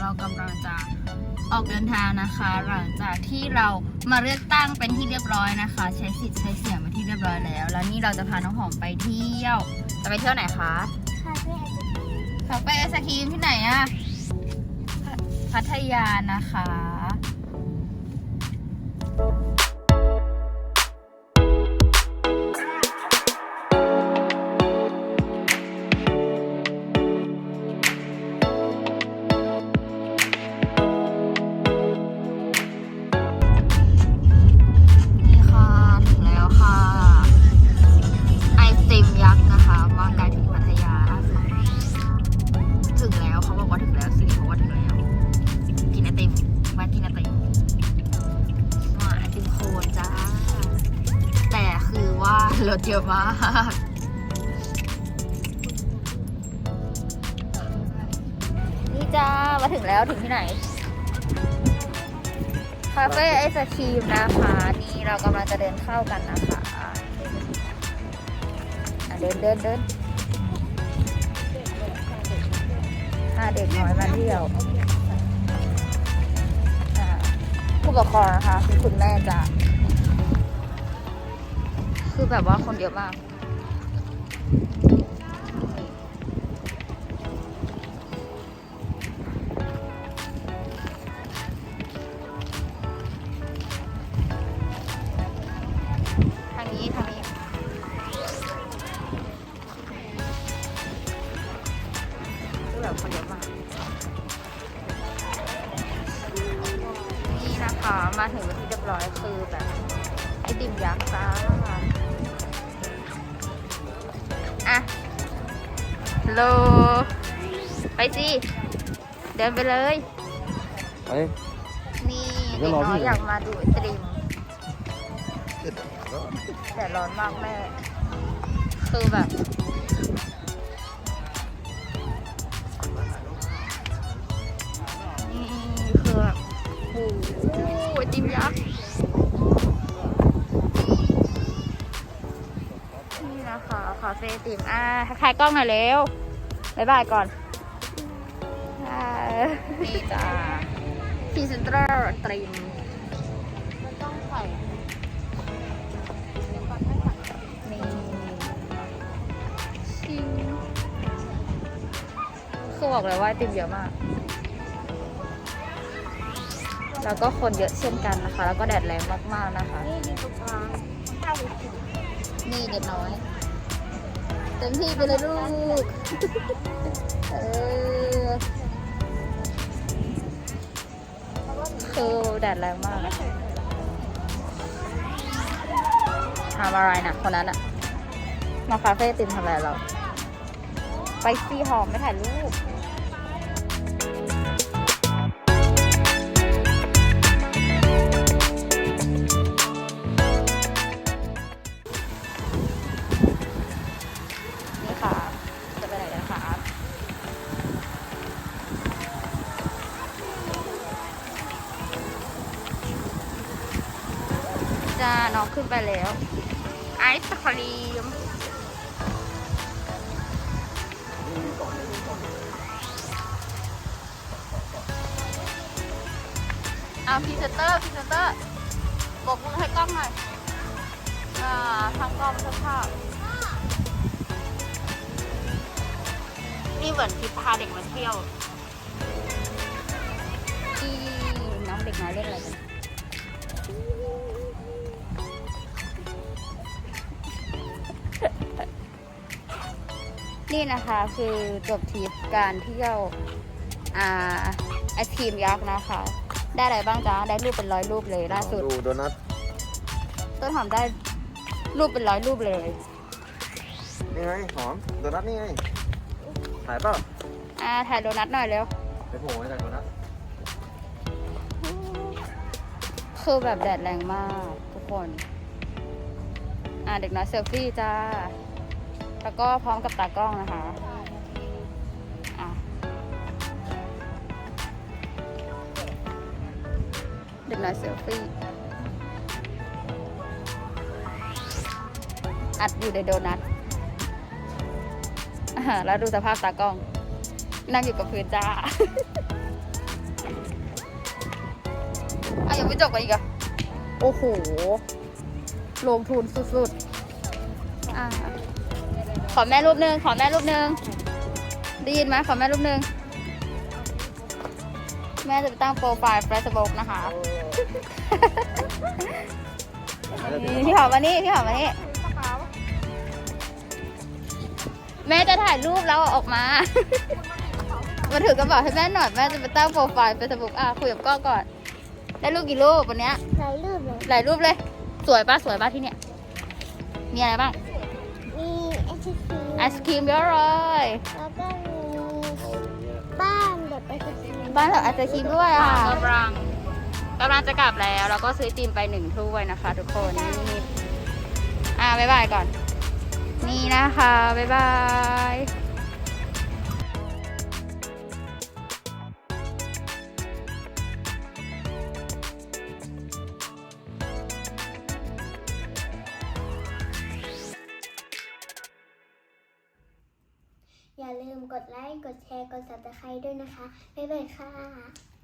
เรากำลังจะออกเดินทางนะคะ หลังจากที่เรามาเลือกตั้งเป็นที่เรียบร้อยนะคะ ใช้สิทธิ์ใช้เสียงมาที่เรียบร้อยแล้ว แล้วนี่เราจะพาน้องหอมไปเที่ยว จะไปเที่ยวไหนคะคาเฟ่ไอศกรีมคาเฟ่ไอศครีมที่ไหนอะพัพัทยานะคะ เยอะมากนี่จ้ามาถึงแล้วถึงที่ไหน คาเฟ่ไอศครีมนะคะ นี่เรากำลังจะเดินเข้ากันนะคะอะเดินเดินเดินพาเด็กน้อยมาเที่ยวอ่าผู้ปกครองนะคะคือคุณแม่จะ คือแบบว่าคนเยอะมาก ทางนี้ทางนี้ คือแบบคนเยอะมาก นี่นะคะ มาถึงเป็นที่เรียบร้อยคือแบบไอติมยักษ์จ้า โล ไปสิ เดินไปเลยเฮ้ยนี่เดี๋เด็ยวกรอน้อยพี่อยากมาดูไอติมแต่ร้อนมากแม่ คือแบบนี่คือแบบโอ้โหไอติมยักษ์ นี่นะคะคาเฟ่ไอติมอะทักทายกล้องหน่อยเร็วบ๊ายบายก่อนอ่านี่จ้าพรีเซนเตอร์ตรีมมันต้องใส่นี่ชิงคือบอกเลยว่าไอติมเยอะมาก แล้วก็คนเยอะเช่นกันนะคะ แล้วก็แดดแรงมากๆนะคะ นี่มีตุ๊กตาข้าวหมูตุ๋นนี่เด็กน้อยเต็มที่ไปเลยลูก เออคือแดดแรงมากทำอะไรนะคนนั้นอะมาคาเฟ่ติมทำอะไรเรา ไปซีหอมไม่ถ่ายรูป จ้าน้องขึ้นไปแล้ว ไอศครีมเอาพรีเซนเตอร์พรีเซนเตอร์บอกมือให้กล้องหน่อยอ่าทางกล้องสักภาพนี่เหมือนทริปพาเด็กมาเที่ยวที่น้องเด็กน้อยเล่นอะไรกัน นี่นะคะคือจบทริปการเที่ยวอ่าไอศครีมยักษ์นะคะ ได้อะไรบ้างจ๊ะ ได้รูปเป็นร้อยรูปเลยล่าสุด ดูโดนัทต้นหอมได้รูปเป็นร้อยรูปเลย นี่ไงหอมโดนัทนี่ไงถ่ายเปล่าอ่าถ่ายโดนัทหน่อยเร็วไปโผล่มาจากโดนัทคือแบบแดดแรงมากทุกคน อ่าเด็กน้อยเซลฟี่จ้า แล้วก็พร้อมกับตากล้องนะคะเด็กน้อยเซลฟี่ อัดอยู่ในโดนัทแล้วดูสภาพตากล้อง นั่งอยู่กับพื้นจ้าอะยังไม่จบกันอีกอะ โอ้โห ลงทุนสุดๆ อะ ขอแม่รูปหนึ่งขอแม่รูปหนึ่งได้ยินไหมขอแม่รูปหนึ่งแม่จะไปตั้งโปรไฟล์ Facebook นะคะนี่พี่หอมมานี่พี่หอมมานี่กระเป๋าแม่จะถ่ายรูปแล้วเอาออกมา มาถือกระเป๋าให้แม่หน่อยแม่จะไปตั้งโปรไฟล์ Facebook อะคุยกับกล้องก่อน ได้รูปกี่รูปวันเนี้ยหลายรูปเลยหลายรูปเลย สวยป่ะสวยป่ะที่เนี่ยมีอะไรบ้างมี ไอศครีมไอศครีมเยอะเลยแล้วก็มีบ้านแบบไอศครีมบ้านแบบไอศครีมด้วยอะกำลังกำลังจะกลับแล้ว แล้วก็ซื้อติมไปหนึ่งถ้วยนะคะ ทุกคนนี่อะบ๊ายบายก่อน นี่นะคะบ๊ายบาย กดไลค์ กดแชร์ กด subscribe ด้วยนะคะ บ๊ายบายค่ะ